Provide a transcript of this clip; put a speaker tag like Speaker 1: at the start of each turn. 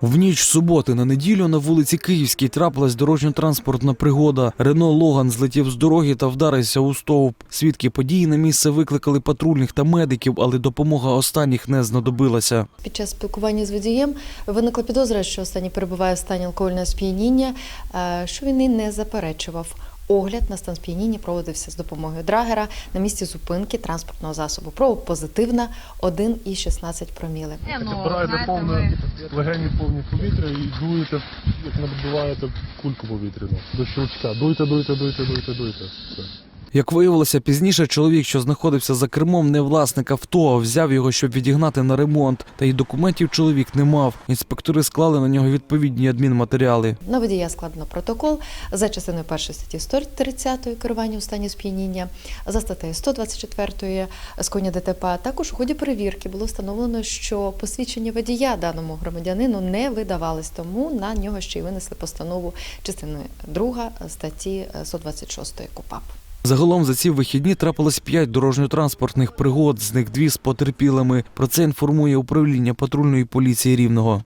Speaker 1: В ніч суботи на неділю на вулиці Київській трапилась дорожньо-транспортна пригода. Рено Логан злетів з дороги та вдарився у стовп. Свідки події на місце викликали патрульних та медиків, але допомога останніх не знадобилася.
Speaker 2: Під час спілкування з водієм виникла підозра, що останній перебуває в стані алкогольного сп'яніння, е, що він і не заперечував. Огляд на стан сп'яніння проводився з допомогою драгера на місці зупинки транспортного засобу. Проба позитивна 1,16 проміли.
Speaker 3: Набираєте повне легені повні повітря і дуєте, як набиваєте кульку повітряну до щелчка. Дуйте, дуйте, дуйте, дуйте, дуйте. Все.
Speaker 1: Як виявилося пізніше, чоловік, що знаходився за кермом, не власник авто, а взяв його, щоб відігнати на ремонт. Та й документів чоловік не мав. Інспектори склали на нього відповідні адмінматеріали.
Speaker 2: На водія складено протокол за частиною 1 статті 130 керування у стані сп'яніння, за статтею 124 скоєння ДТП. Також у ході перевірки було встановлено, що посвідчення водія даному громадянину не видавалось, тому на нього ще й винесли постанову частиною 2 статті 126 КУПАП.
Speaker 1: Загалом за ці вихідні трапилось п'ять дорожньо-транспортних пригод, з них дві з потерпілими. Про це інформує управління патрульної поліції Рівного.